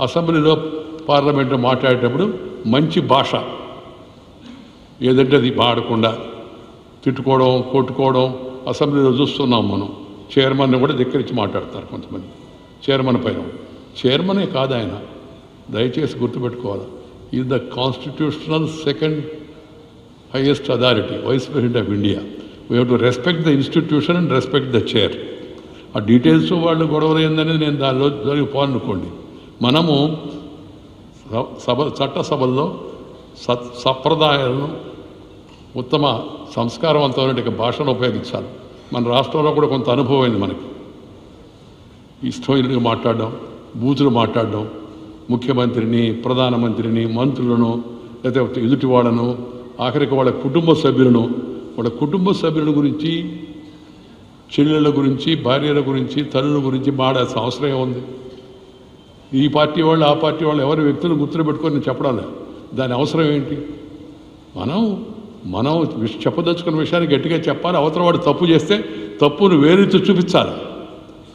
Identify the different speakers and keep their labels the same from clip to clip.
Speaker 1: అసెంబ్లీలో పార్లమెంట్లో మాట్లాడేటప్పుడు మంచి భాష. ఏదంటే అది వాడకుండా తిట్టుకోవడం కొట్టుకోవడం అసెంబ్లీలో చూస్తున్నాం మనం. చైర్మన్ కూడా ధిక్కరించి మాట్లాడతారు కొంతమంది. చైర్మన్ పైన. చైర్మనే కాదు ఆయన. దయచేసి గుర్తుపెట్టుకోవాలి. Is the constitutional second highest authority vice president of India we have to respect the institution and respect the chair ఆ డీటెయిల్స్ వాళ్ళు గొడవలు ఏందనేది నేను దానిలో జరిగిపోవాలనుకోండి. మనము స- సభ చట్టసభల్లో సత్ సంప్రదాయాలను ఉత్తమ సంస్కారవంతమైన భాషను ఉపయోగించాలి. మన రాష్ట్రంలో కూడా కొంత అనుభవం అయింది మనకి. ఇష్టమైనట్టుగా మాట్లాడడం బూతులు మాట్లాడడం ముఖ్యమంత్రిని ప్రధానమంత్రిని మంత్రులను లేకపోతే ఎదుటి వాళ్ళను ఆఖరికి వాళ్ళ కుటుంబ సభ్యులను వాళ్ళ కుటుంబ సభ్యుల గురించి చెల్లెళ్ళ గురించి భార్యల గురించి తల్లుల గురించి మాడాల్సిన అవసరం ఏముంది? ఈ పార్టీ వాళ్ళు ఆ పార్టీ వాళ్ళు ఎవరి వ్యక్తులు గుర్తులు పెట్టుకొని నేను చెప్పడాలి. దాని అవసరం ఏంటి? మనం మనం చెప్పదలుచుకున్న విషయాన్ని గట్టిగా చెప్పాలి. అవతల వాడు తప్పు చేస్తే తప్పును వేరెత్తి చూపించాలి.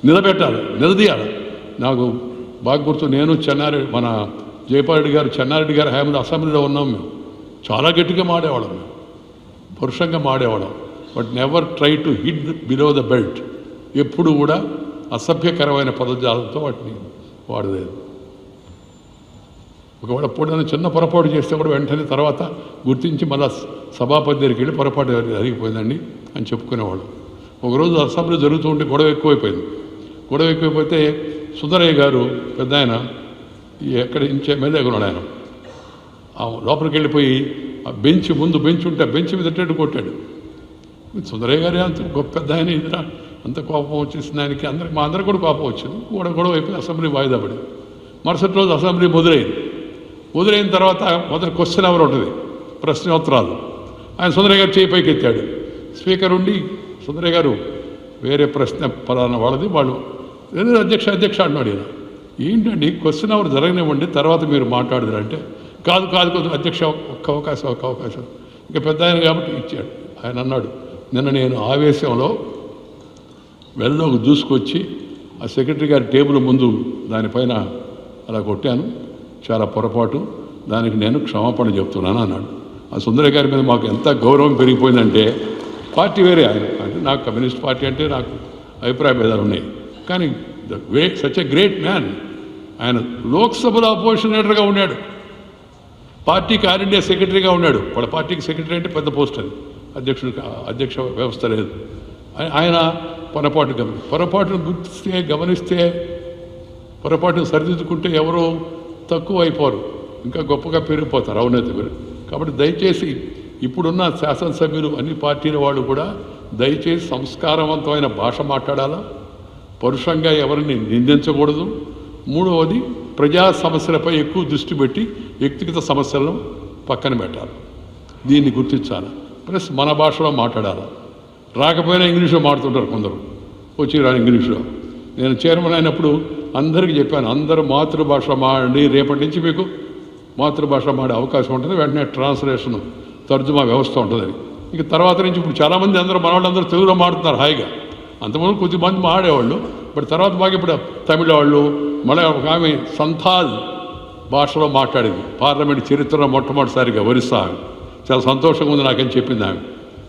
Speaker 1: నిలబెట్టాలి నిలదీయాలి. నాకు బాగా గుర్తు నేను చెన్నారెడ్డి మన జయపాలరెడ్డి గారు చెన్నారెడ్డి గారు హయాంలో అసెంబ్లీలో ఉన్నాం మేము. చాలా గట్టిగా మాడేవాళ్ళం మేము. పురుషంగా మాడేవాళ్ళం. But never try to hit below the belt. ఎప్పుడు కూడా అసభ్యకరమైన పదజాలంతో వాటిని వాడలేదు. ఒకవేళ ఎప్పుడైనా చిన్న పొరపాటు చేస్తే కూడా వెంటనే తర్వాత గుర్తించి మళ్ళా సభాపతి దగ్గరికి వెళ్ళి పొరపాటు జరిగిపోయిందండి అని చెప్పుకునేవాళ్ళు. ఒకరోజు అసెంబ్లీ జరుగుతూ ఉంటే గొడవ ఎక్కువైపోయింది. గొడవ ఎక్కువైపోతే సుందరయ్య గారు పెద్ద ఆయన ఎక్కడ ఇంచే మీద ఉన్నాడు ఆయన. ఆ లోపలికి వెళ్ళిపోయి ఆ బెంచ్ ముందు బెంచ్ ఉంటే బెంచ్ మీద టెట్టు కొట్టాడు. సుందరయ్య గారి అంత గొప్ప పెద్ద ఆయన ఇదిరా. అంత కోపం వచ్చేసింది ఆయనకి. అందరికి మా అందరికి కూడా కోపం వచ్చింది. గొడవ గొడవ అయిపోయి అసెంబ్లీ వాయిదా పడి మరుసటి రోజు అసెంబ్లీ మొదలైంది. మొదలైన తర్వాత మొదటి క్వశ్చన్ అవర్ ఉంటుంది? ప్రశ్నోత్తరాలు. ఆయన సుందరయ్య గారు చేయి పైకి ఎత్తాడు. స్పీకర్ ఉండి సుందరయ్య గారు వేరే ప్రశ్న పలానా వాళ్ళది వాళ్ళు "లేదు, అధ్యక్ష అధ్యక్ష అన్నాడు ఈయన. ఏంటండి? క్వశ్చన్ అవర్ జరగనివ్వండి తర్వాత మీరు మాట్లాడదురు అంటే. కాదు కాదు కొంచెం అధ్యక్ష ఒక్క అవకాశం ఒక్క అవకాశం. ఇంకా పెద్ద ఆయన కాబట్టి ఇచ్చాడు. ఆయన అన్నాడు నిన్న నేను ఆవేశంలో వెళ్ళలోకి దూసుకొచ్చి ఆ సెక్రటరీ గారి టేబుల్ ముందు దానిపైన అలా కొట్టాను. చాలా పొరపాటు. దానికి నేను క్షమాపణ చెప్తున్నాను అన్నాడు. ఆ సుందర గారి మీద మాకు ఎంత గౌరవం పెరిగిపోయిందంటే పార్టీ వేరే ఆయన. అంటే నాకు కమ్యూనిస్ట్ పార్టీ అంటే నాకు అభిప్రాయ భేదాలు ఉన్నాయి. కానీ the way such a great man. ఆయన లోక్సభలో అపోజిషన్ లీడర్గా ఉన్నాడు. పార్టీకి ఆల్ ఇండియా సెక్రటరీగా ఉన్నాడు. వాళ్ళ పార్టీకి సెక్రటరీ అంటే పెద్ద పోస్ట్ అది. అధ్యక్షుడు అధ్యక్ష వ్యవస్థ లేదు. ఆయన పొరపాటు గమని పొరపాటును గుర్తిస్తే గమనిస్తే పొరపాటును సరిదిద్దుకుంటే ఎవరో తక్కువ అయిపోరు. ఇంకా గొప్పగా పెరిగిపోతారు అవినీతి పెరుగు కాబట్టి దయచేసి ఇప్పుడున్న శాసనసభ్యులు అన్ని పార్టీల వాళ్ళు కూడా దయచేసి సంస్కారవంతమైన భాష మాట్లాడాలా? పరుషంగా ఎవరిని నిందించకూడదు. మూడవది ప్రజా సమస్యలపై ఎక్కువ దృష్టి పెట్టి వ్యక్తిగత సమస్యలను పక్కన పెట్టాలి. దీన్ని గుర్తించాలి? ప్లస్ మన భాషలో మాట్లాడాలి? రాకపోయినా ఇంగ్లీష్లో మాడుతుంటారు కొందరు. వచ్చి రాని ఇంగ్లీష్లో. నేను చైర్మన్ అయినప్పుడు అందరికీ చెప్పాను అందరూ మాతృభాష మాడండి రేపటి నుంచి మీకు మాతృభాష మాడే అవకాశం ఉంటుంది వెంటనే ట్రాన్స్లేషన్ తర్జుమా వ్యవస్థ ఉంటుందని ఇక తర్వాత నుంచి ఇప్పుడు చాలామంది అందరూ మన వాళ్ళందరూ తెలుగులో మాడుతున్నారు హాయిగా. అంతకుముందు కొద్దిమంది మాడేవాళ్ళు బట్ తర్వాత బాగా ఇప్పుడు తమిళ వాళ్ళు మళ్ళీ ఒక ఆమె సంథాల్ భాషలో మాట్లాడింది. పార్లమెంట్ చరిత్రలో మొట్టమొదటిసారిగా ఒరిస్సా చాలా సంతోషంగా ఉంది నాకని చెప్పింది ఆమె.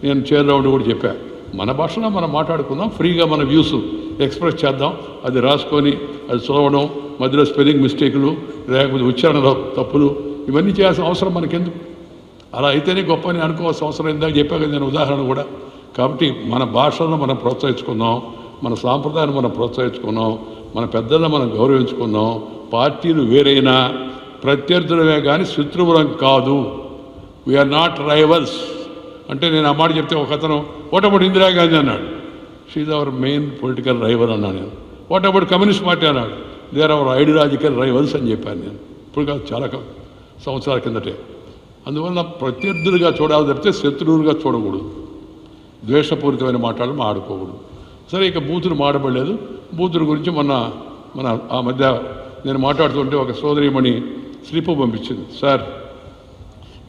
Speaker 1: నేను చేరులో ఉండి కూడా చెప్పాను మన భాషలో మనం మాట్లాడుకుందాం. ఫ్రీగా మన వ్యూస్ ఎక్స్ప్రెస్ చేద్దాం. అది రాసుకొని అది చదవడం మధ్యలో స్పెల్లింగ్ మిస్టేకులు లేకపోతే ఉచ్చారణ తప్పులు ఇవన్నీ చేయాల్సిన అవసరం మనకెందుకు? అలా అయితేనే గొప్ప అని అనుకోవాల్సిన అవసరం ఇందాక చెప్పాక నేను ఉదాహరణ కూడా. కాబట్టి మన భాషలను మనం ప్రోత్సహించుకుందాం. మన సాంప్రదాయాన్ని మనం ప్రోత్సహించుకున్నాం మన పెద్దలను మనం గౌరవించుకుందాం. పార్టీలు వేరైనా ప్రత్యర్థులమే కానీ శత్రువులం కాదు. వీఆర్ నాట్ రైవల్స్ అంటే నేను ఆ మాట చెప్తే ఒక అతను వాట్ అబౌట్ ఇందిరాగాంధీ అన్నాడు? She's hour main political rival అన్నాను నేను. వాట్ అబౌట్ కమ్యూనిస్ట్ పార్టీ అన్నాడు? They are our ideological rivals అని చెప్పాను నేను. ఇప్పుడు కాదు చాలా సంవత్సరాల కిందటే. అందువల్ల ప్రత్యర్థులుగా చూడాలి తప్పితే శత్రువులుగా చూడకూడదు. ద్వేషపూరితమైన మాటలు ఆడుకోకూడదు సరే ఇక బూతులు మాడబడలేదు. బూతుల గురించి మొన్న మన ఆ మధ్య నేను మాట్లాడుతుంటే ఒక సోదరిమణి స్లిప్ పంపించింది. సార్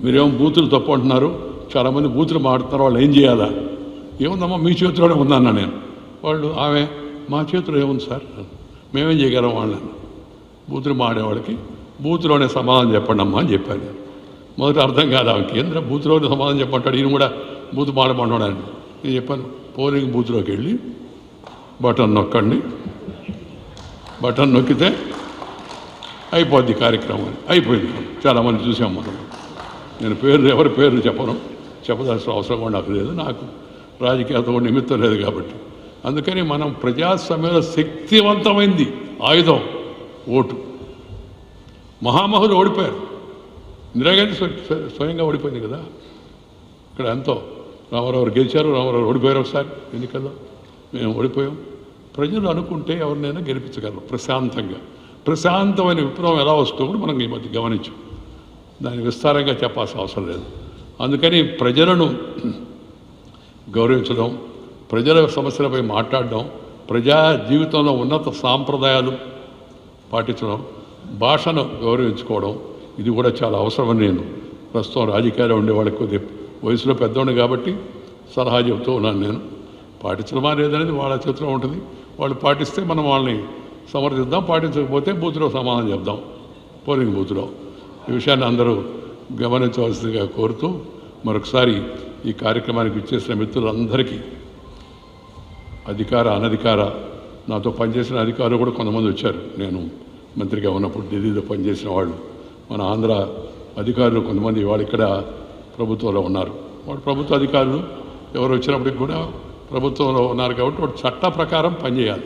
Speaker 1: మీరేమో బూతులు తప్పు అంటున్నారు. చాలామంది బూతులు మాడుతున్నారు. వాళ్ళు ఏం చేయాలా? ఏముందమ్మా? మీ చేతిలోనే ఉందన్నా నేను. వాళ్ళు ఆమె మా చేతిలో ఏముంది సార్? మేమేం చేయగలం వాళ్ళని? బూతులు మాడేవాళ్ళకి బూతులోనే సమాధానం చెప్పండి అమ్మా అని చెప్పాను మొదట అర్థం కాదు ఆమె కేంద్ర బూతులోనే సమాధానం చెప్పంటాడు ఈయన కూడా బూత్ మాడమంటాడని నేను చెప్పాను పోలింగ్ బూత్లోకి వెళ్ళి బటన్ నొక్కండి. బటన్ నొక్కితే అయిపోద్ది కార్యక్రమం అని. అయిపోయింది. చాలామంది చూసాం మనం నేను పేర్లు ఎవరి పేర్లు చెప్పను. చెప్పదాల్సిన అవసరం కూడా నాకు లేదు. నాకు రాజకీయాలతో నిమిత్తం లేదు కాబట్టి. అందుకని మనం ప్రజాస్వామ్యంలో శక్తివంతమైంది ఆయుధం ఓటు. మహామహులు ఓడిపోయారు. ఇందిరాగాంధీ స్వయంగా ఓడిపోయింది కదా. ఇక్కడ ఎంతో రామారావు గెలిచారు రామారావు ఓడిపోయారు ఒకసారి ఎన్నికల్లో. మేము ఓడిపోయాం. ప్రజలు అనుకుంటే ఎవరినైనా గెలిపించగలరు ప్రశాంతంగా. ప్రశాంతమైన విప్లవం ఎలా వస్తుందో కూడా మనం ఈ మధ్య గమనించాం. దాన్ని విస్తారంగా చెప్పాల్సిన అవసరం లేదు. అందుకని ప్రజలను గౌరవించడం ప్రజల సమస్యలపై మాట్లాడడం ప్రజా జీవితంలో ఉన్నత సాంప్రదాయాలు పాటించడం భాషను గౌరవించుకోవడం ఇది కూడా చాలా అవసరమని నేను ప్రస్తుతం రాజకీయాల్లో ఉండేవాళ్ళకి కొద్ది వయసులో పెద్దవాడిని కాబట్టి సలహా చెబుతూ ఉన్నాను నేను. పాటించడమా లేదనేది వాళ్ళ చేతిలో ఉంటుంది. వాళ్ళు పాటిస్తే మనం వాళ్ళని సమర్థిద్దాం పాటించకపోతే బూత్లో సమాధానం చెప్దాం. పోలింగ్ బూత్లో. ఈ విషయాన్ని అందరూ గమనించవలసిందిగా కోరుతూ మరొకసారి ఈ కార్యక్రమానికి ఇచ్చేసిన మిత్రులందరికీ అధికార అనధికార నాతో పనిచేసిన అధికారులు కూడా కొంతమంది వచ్చారు. నేను మంత్రిగా ఉన్నప్పుడు ఢిల్లీలో పనిచేసిన వాళ్ళు. మన ఆంధ్ర అధికారులు కొంతమంది వాళ్ళు ఇక్కడ ప్రభుత్వంలో ఉన్నారు. వాళ్ళు ప్రభుత్వ అధికారులు. ఎవరు వచ్చినప్పటికి కూడా ప్రభుత్వంలో ఉన్నారు కాబట్టి వాడు చట్ట ప్రకారం పనిచేయాలి.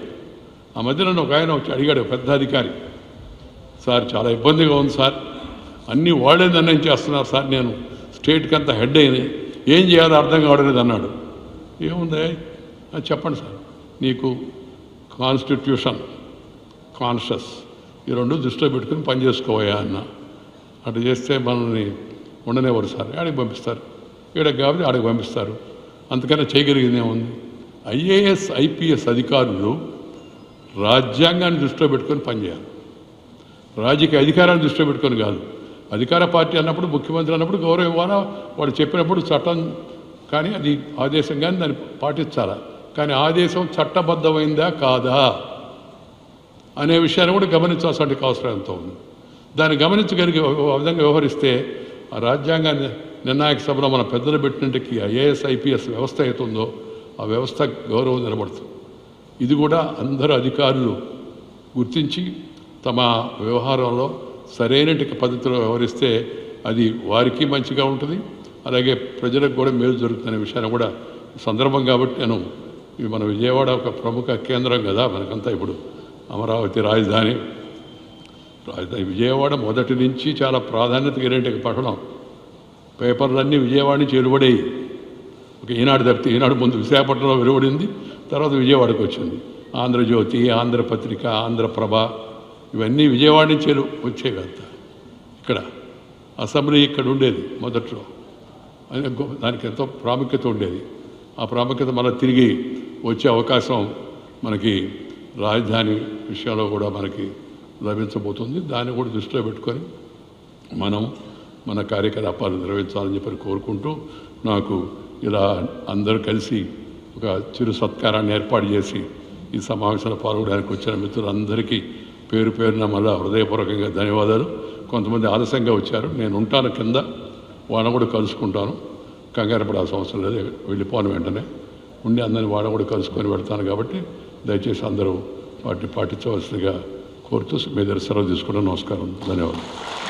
Speaker 1: ఆ మధ్యన ఒక ఆయన వచ్చి అడిగాడు పెద్ద అధికారి. సార్ చాలా ఇబ్బందిగా ఉంది సార్. అన్నీ వాళ్ళే నిర్ణయం చేస్తున్నారు సార్. నేను స్టేట్కి అంత హెడ్ అయింది. ఏం చేయాలో అర్థం కావడలేదు అన్నాడు. ఏముంది? అది చెప్పండి సార్. నీకు కాన్స్టిట్యూషన్ కాన్షియస్ ఈ రెండు దృష్టిలో పెట్టుకుని పని చేసుకోవయా అన్న. అటు చేస్తే మనల్ని ఉండనేవారు సార్. ఆడికి పంపిస్తారు. ఈడకి కాబట్టి ఆడికి పంపిస్తారు. అందుకనే చేయగలిగింది ఏముంది? ఐఏఎస్ ఐపీఎస్ అధికారులు రాజ్యాంగాన్ని దృష్టిలో పెట్టుకొని పనిచేయాలి రాజకీయ అధికారాన్ని దృష్టిలో పెట్టుకొని కాదు. అధికార పార్టీ అన్నప్పుడు ముఖ్యమంత్రి అన్నప్పుడు గౌరవం ఇవ్వాలా? వాడు చెప్పినప్పుడు చట్టం కానీ అది ఆదేశం కానీ దాన్ని పాటించాలా? కానీ ఆదేశం చట్టబద్ధమైందా కాదా? అనే విషయాన్ని కూడా గమనించాల్సిన అవసరం ఎంతో ఉంది. దాన్ని గమనించగలిగే ఒక విధంగా వ్యవహరిస్తే ఆ రాజ్యాంగాన్ని నిర్ణాయక సభలో మన పెద్దలు పెట్టినట్టుకి ఐఏఎస్ ఐపీఎస్ వ్యవస్థ అవుతుందో ఆ వ్యవస్థ గౌరవం నిలబడుతుంది. ఇది కూడా అందరు అధికారులు గుర్తించి తమ వ్యవహారంలో సరైనటి పద్ధతిలో వ్యవహరిస్తే అది వారికి మంచిగా ఉంటుంది. అలాగే ప్రజలకు కూడా మేలు జరుగుతున్న విషయాన్ని కూడా సందర్భం కాబట్టి నేను ఇది మన విజయవాడ ఒక ప్రముఖ కేంద్రం కదా మనకంతా ఇప్పుడు అమరావతి రాజధాని. రాజధాని విజయవాడ మొదటి నుంచి చాలా ప్రాధాన్యత కలిగిన పట్టణం. పేపర్లన్నీ విజయవాడ నుంచి వెలువడేవి ఒక ఈనాడు తప్పితే ఈనాడు ముందు విశాఖపట్నంలో వెలువడింది తర్వాత విజయవాడకు వచ్చింది. ఆంధ్రజ్యోతి ఆంధ్రపత్రిక ఆంధ్రప్రభ ఇవన్నీ విజయవాడ నుంచి వెలు- వచ్చేవి ఇక్కడ అసెంబ్లీ ఇక్కడ ఉండేది మొదట్లో. దానికి ఎంతో ప్రాముఖ్యత ఉండేది. ఆ ప్రాముఖ్యత మళ్ళీ తిరిగి వచ్చే అవకాశం మనకి రాజధాని విషయంలో కూడా మనకి లభించబోతుంది. దాన్ని కూడా దృష్టిలో పెట్టుకొని మనం మన కార్యకలాపాలు నిర్వహించాలని చెప్పి కోరుకుంటూ నాకు ఇలా అందరూ కలిసి ఒక చిరు సత్కారాన్ని ఏర్పాటు చేసి ఈ సమావేశంలో పాల్గొనడానికి వచ్చిన మిత్రులందరికీ పేరు పేరున మళ్ళా హృదయపూర్వకంగా ధన్యవాదాలు. కొంతమంది ఆలస్యంగా వచ్చారు. నేను ఉంటాను కింద. వాళ్ళని కూడా కలుసుకుంటాను. కంగారు పడాల్సిన అవసరం లేదు. వెళ్ళిపోను వెంటనే. ఉండి అందరిని వాళ్ళని కూడా కలుసుకొని పెడతాను కాబట్టి దయచేసి అందరూ వాటిని పాటించవలసిందిగా కోరుతూ మీ దగ్గర సెలవు తీసుకుంటాను నమస్కారం. ధన్యవాదాలు.